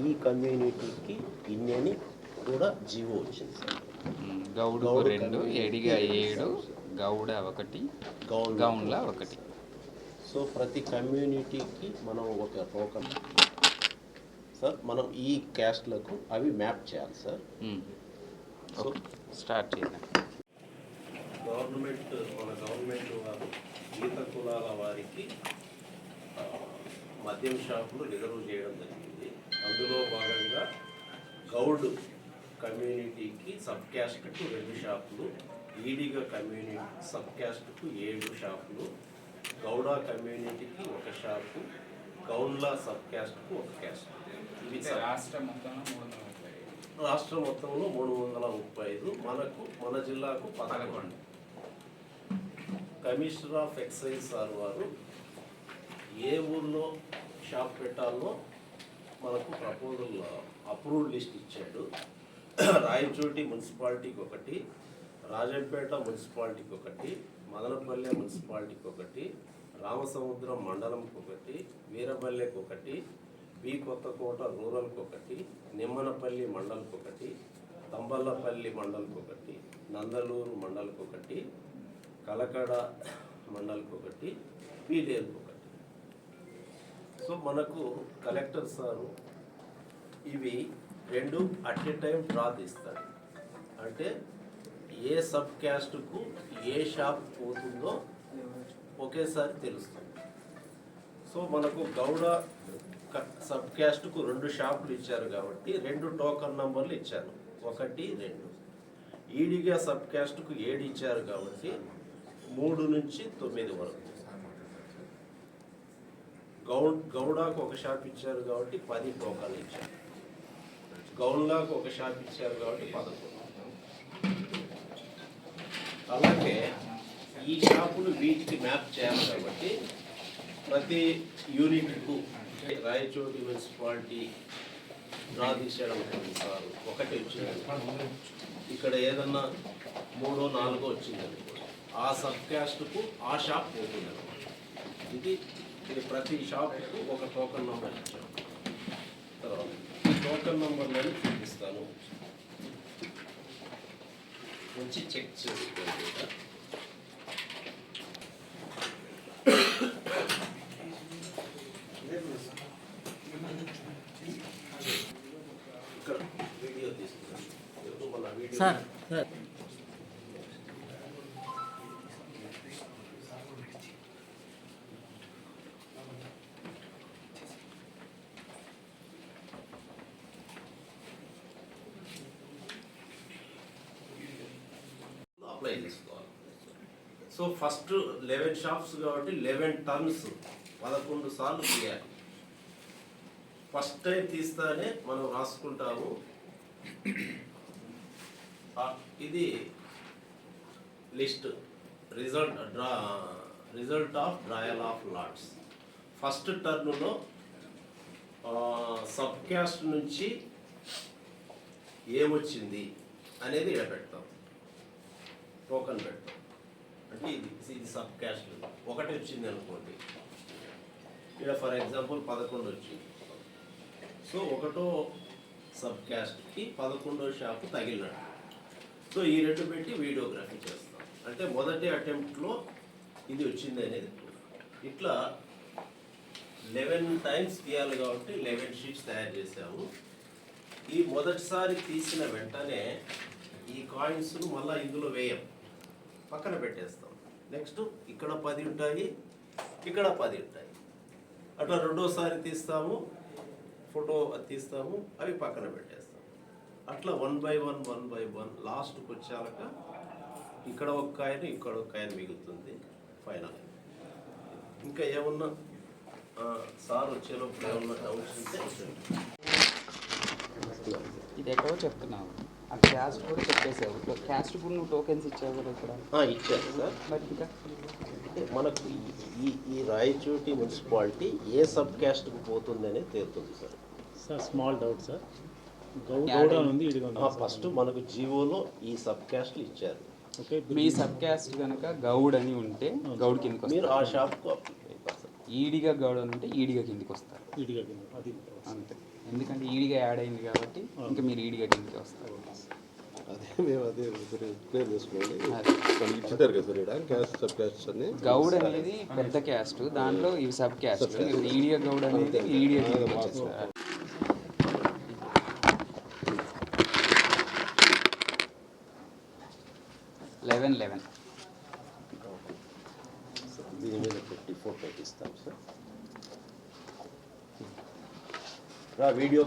ఈ కమ్యూనిటీకి ఇన్ని కూడా జీవో వచ్చింది. గౌడు రెండు ఎడిగా ఏడు. గౌడ ఒకటి గౌన్ల ఒకటి. సో ప్రతి కమ్యూనిటీకి మనం ఒక టోకన్ సార్ మనం ఈ క్యాస్ట్లకు అవి మ్యాప్ చేయాలి సార్. సో స్టార్ట్ చేద్దాం. గవర్నమెంట్ మన గవర్నమెంట్ వారు ఈత కులాల వారికి మద్యం షాపులు రిజర్వ్ చేయడం జరిగింది. అందులో భాగంగా గౌడ్ కమ్యూనిటీకి సబ్ క్యాస్ట్కు రెండు షాపులు ఈడిగ కమ్యూనిటీ సబ్ క్యాస్ట్కు ఏడు షాపులు గౌడ కమ్యూనిటీకి ఒక షాపు గౌన్ల సబ్ క్యాస్ట్కు ఒక క్యాస్ట్. సబ్ రాష్ట్రం మొత్తంలో రాష్ట్రం మొత్తంలో మూడు వందల ముప్పై ఐదు మనకు మన జిల్లాకు పదకొండు. కమిషనర్ ఆఫ్ ఎక్సైజ్ సార్ వారు ఏ ఊర్లో షాప్ పెట్టాలో మనకు ప్రపోజల్ అప్రూవ్డ్ లిస్ట్ ఇచ్చాడు. రాయచోటి మున్సిపాలిటీకి ఒకటి రాజంపేట మున్సిపాలిటీకి ఒకటి మదనపల్లె మున్సిపాలిటీకి ఒకటి రామసముద్రం మండలంకి ఒకటి వీరపల్లెకి ఒకటి బి కొత్తకోట రూరల్కి ఒకటి నిమ్మనపల్లి మండల్కి ఒకటి తంబల్లపల్లి మండల్కి ఒకటి నందలూరు మండల్కి ఒకటి కలకడ మండల్కి ఒకటి పీలేరుకి ఒకటి సో మనకు కలెక్టర్ సారు ఇవి రెండు అట్ ఎ టైం డ్రా తీస్తారు. అంటే ఏ సబ్ క్యాస్ట్కు ఏ షాప్ పోతుందో ఒకేసారి తెలుస్తుంది. సో మనకు గౌడ సబ్ క్యాస్ట్కు రెండు షాపులు ఇచ్చారు కాబట్టి రెండు టోకన్ నంబర్లు ఇచ్చారు. ఒకటి రెండు. ఈడిగా సబ్ క్యాస్ట్కు ఏడు ఇచ్చారు కాబట్టి మూడు నుంచి తొమ్మిది వరకు. గౌడ్ గౌడాకు ఒక షాప్ ఇచ్చారు కాబట్టి పది టోకన్లు ఇచ్చారు. గౌడాకు ఒక షాప్ ఇచ్చారు కాబట్టి పదకొండు. అలాగే ఈ షాపులు వీటికి మ్యాప్ చేయాలి కాబట్టి ప్రతి యూనిట్కు రాయచోటి మున్సిపాలిటీ డ్రా తీసేయడం ఉంటుంది సార్. ఒకటి వచ్చింది. ఇక్కడ ఏదన్నా మూడో నాలుగో వచ్చింది ఆ సబ్ క్యాస్ట్కు ఆ షాప్ పోతుంది ఇది ఇది ప్రతి షాప్కు ఒక టోకన్ నెంబర్ ఇచ్చాం. తర్వాత ఈ టోకన్ నెంబర్లను చూపిస్తాను. వచ్చి చెక్ చేసుకోండి ఇక. ఇక్కడ వీడియో తీసుకున్నాను ఎవరు మళ్ళా వీడియో సార్ సార్ అప్లై చేసుకోవాలి సో ఫస్ట్ లెవెన్ షాప్స్ కాబట్టి లెవెన్ టన్స్ పదకొండు సార్లు తీయాలి. ఫస్ట్ టైం తీస్తానే మనం రాసుకుంటాము. ఇది list result draw result of trial of lots first టర్న్లో sub caste నుంచి ఏమొచ్చింది అనేది ఇక్కడ పెడతాం. టోకన్ పెడతాం అంటే ఇది ఇది సబ్ క్యాస్ట్ ఒకటి వచ్చింది అనుకోండి. ఇక్కడ ఫర్ ఎగ్జాంపుల్ పదకొండు వచ్చింది. సో ఒకటో సబ్ క్యాస్ట్కి పదకొండో షాపు తగిలినట్టు సో ఈ రెండు పెట్టి వీడియోగ్రఫీ చేస్తాం. అంటే మొదటి అటెంప్ట్లో ఇది వచ్చింది అనేది ఇట్లా లెవెన్ టైమ్స్ తీయాలి కాబట్టి లెవెన్ షీట్స్ తయారు చేసాము ఈ మొదటిసారి తీసిన వెంటనే ఈ కాయిన్స్ను మళ్ళీ ఇందులో వేయం. పక్కన పెట్టేస్తాం. నెక్స్ట్ ఇక్కడ పది ఉంటాయి ఇక్కడ పది ఉంటాయి. అట్లా రెండోసారి తీస్తాము ఫోటో తీస్తాము అవి పక్కన పెట్టేస్తాం. అట్లా one by one one by one లాస్ట్కి వచ్చాక ఇక్కడ ఒక కాయను ఇక్కడ ఒక కాయను మిగులుతుంది ఫైనల్ ఇంకా ఏమన్నా? సార్ వచ్చేలోపు ఏమన్నా డౌట్స్ ఉంటే ఇది ఎక్కడో ఆ క్యాస్ట్ కూడా చెప్పేసావు క్యాస్ట్ కూడా నువ్వు టోకెన్స్ ఇచ్చావు కదా ఇక్కడ. ఆ, ఇచ్చారు సార్. మరి ఇంకా? మనకు ఈ- ఈ ఈ రాయచోటి మున్సిపాలిటీ ఏ సబ్ క్యాస్ట్కి పోతుంది అనేది తేలుతుంది sir. Sir small doubt sir. Gowda. ఉంది. ఫస్ట్ మనకు జీవోలో ఈ సబ్ క్యాస్ట్లు ఇచ్చారు. ఓకే మీ సబ్ క్యాస్ట్ కనుక గౌడ్ అని ఉంటే గౌడ్ కిందకి మీరు ఆ షాప్కు ఈడిగా గౌడ్ అని ఉంటే ఈడిగా కిందకి వస్తారు. ఇదిగా కింద అది అంతే. ఎందుకంటే ఈడిగా యాడ్ అయింది కాబట్టి ఇంకా మీరు ఈడిగా కిందకి వస్తారు. అదే మేము అదే క్లియర్ చేసుకోవాలి. అదే. వాళ్ళు ఇచ్చారు కదా సార్ ఇక్కడ క్యాస్ట్ సబ్ క్యాస్ట్ అని గౌడ్ అనేది పెద్ద క్యాస్ట్ దాంట్లో ఇవి సబ్ క్యాస్ట్ ఈడియా గౌడ్ అనేది ఈడియా లెవెన్ లెవెన్. దీని మీద పెట్టి ఫోటో ఇస్తాం సార్. రా వీడియో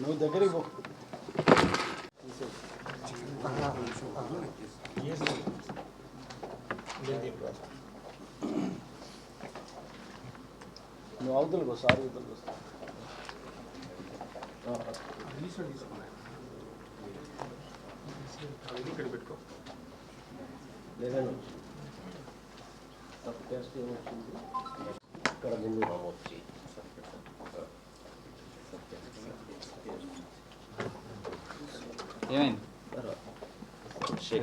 నువ్వు దగ్గరికి పో. నువ్వు అవతలకు సార్ అవతలకు సబ్ క్యాస్ట్ ఏమొచ్చింది ఇక్కడ ముందు వచ్చి ఏమైంది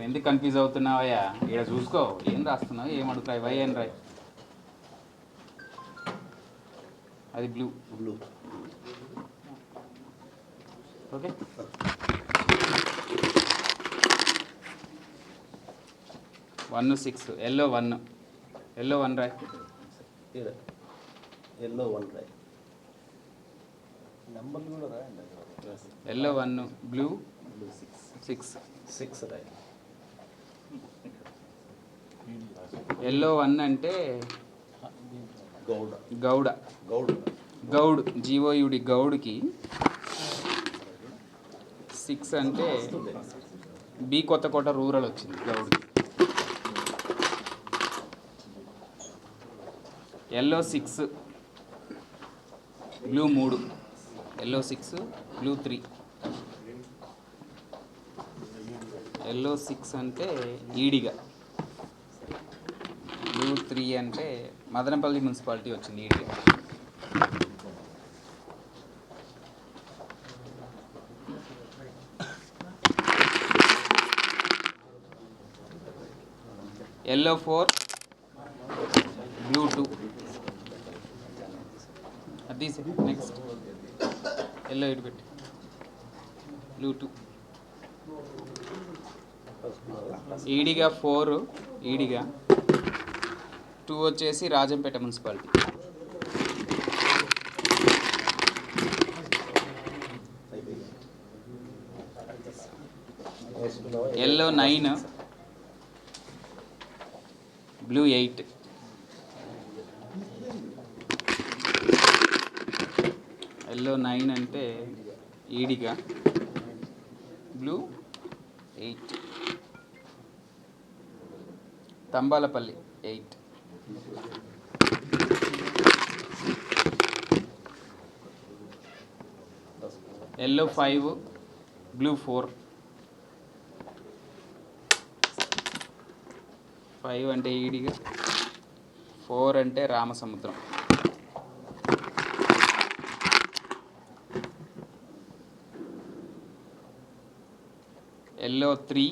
ఎందుకు కన్ఫ్యూజ్ అవుతున్నావయ్యా? ఇక్కడ చూసుకో. ఏం రాస్తున్నావు? ఏం అడుగుతావు వై ఏం రాయ్ అది blue blue okay one six yellow one yellow one Roy. Yellow one రై నెంబర్లు కూడా రాయండి yellow one blue blue six six. Six రై ఎల్లో వన్ అంటే Gowda. Gowda. Gowda. Goud G O U D గౌడ్కి six అంటే బి కొత్తకోట రూరల్ వచ్చింది. గౌడ్కి. Yellow six blue మూడు. Yellow six blue three yellow six అంటే ఈడిగా. బ్లూ త్రీ అంటే Madanapalle municipality వచ్చింది Ediga. Yellow four blue two అది next yellow ఇటు పెట్టి. Blue two Ediga four Ediga two వచ్చేసి Rajampet municipality. Yellow nine blue eight yellow nine అంటే Ediga. Blue eight. Thamballapalle eight. Yellow five blue four. Five అంటే Ediga four అంటే Ramasamudram. Yellow three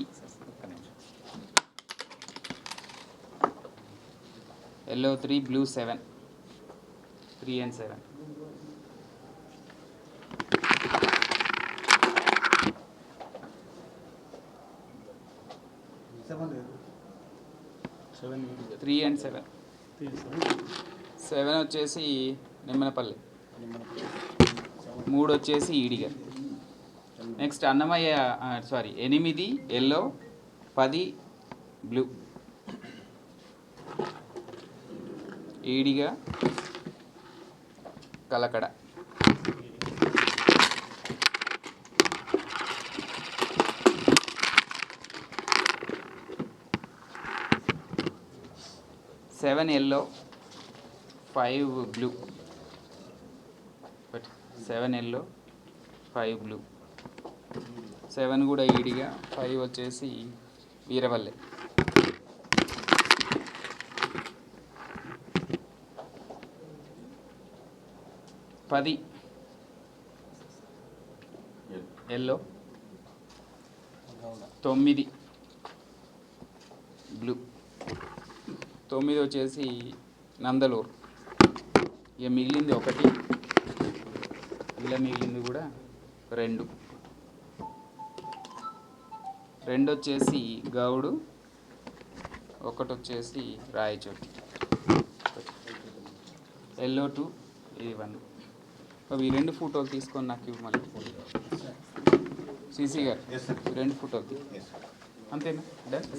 yellow three blue seven three and seven three and seven seven వచ్చేసి నిమ్మనపల్లి. మూడు వచ్చేసి Ediga next Annamayya sorry ఎనిమిది yellow పది blue Ediga Kalakada. Seven yellow five blue seven yellow five blue seven కూడా Ediga five వచ్చేసి వీరవల్లె. పది. Yellow. తొమ్మిది. Blue. తొమ్మిది వచ్చేసి నందలూరు. ఇక మిగిలింది ఒకటి. ఇలా మిగిలింది కూడా రెండు. రెండు వచ్చేసి గౌడు ఒకటి వచ్చేసి రాయచోటి. ఎల్లో టూ ఇది వన్. ఈ రెండు ఫోటోలు తీసుకొని నాకు ఇవ్వు మళ్ళీ. సీసీ గారు రెండు ఫోటోలు అంతేనా? డన్